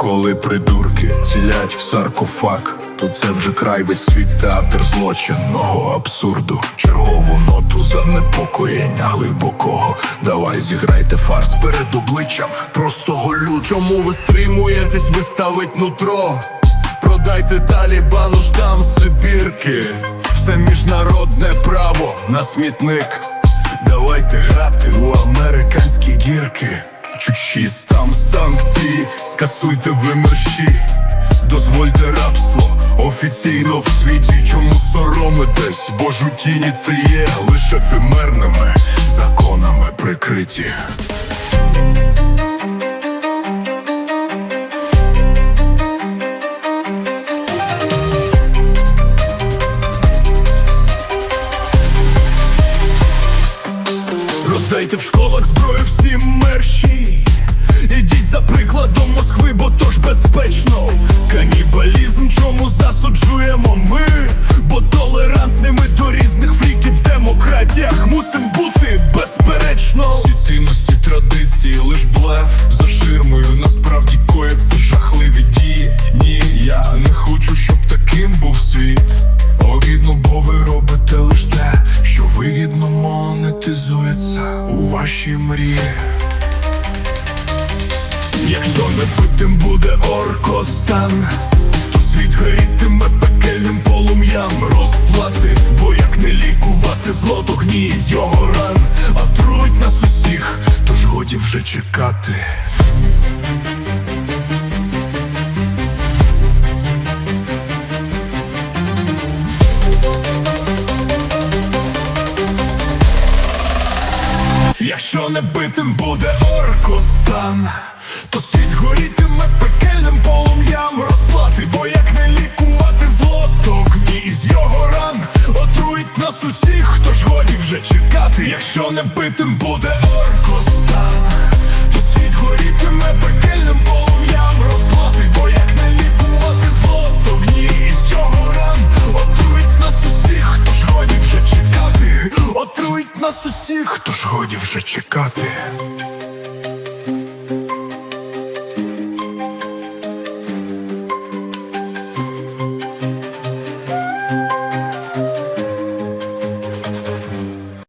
придурки цілять в саркофаг. Тут це вже край весь світ театр злочинного абсурду. Чергову ноту занепокоєння глибокого. Давай зіграйте фарс перед обличчям простого люду. Чому ви стримуєтесь, виставить нутро? Продайте Талібану штам Сибірки. Все міжнародне право на смітник. Давайте грати у американські гірки. Чуть там санкції, скасуйте вимерші. Дозвольте рабство офіційно в світі. Чому соромитесь? Бо жутіні це є лише ефемерними законами прикриті. Роздайте в школах світ Огідно, бо ви робите лиш те, що вигідно монетизується у вашій мрії. Якщо не питим буде оркостан, то світ горітиме пекельним полум'ям розплати, бо як не лікувати зло, то гній з його ран, а трують нас усіх, тож годі вже чекати. Якщо не битим буде оркостан, то світ горітиме пекельним полум'ям розплати, бо як не лікувати зло, то гній із його ран отруїть нас усіх, хто ж годі вже чекати. Якщо не битим буде оркостан, нас усіх, тож годі вже чекати.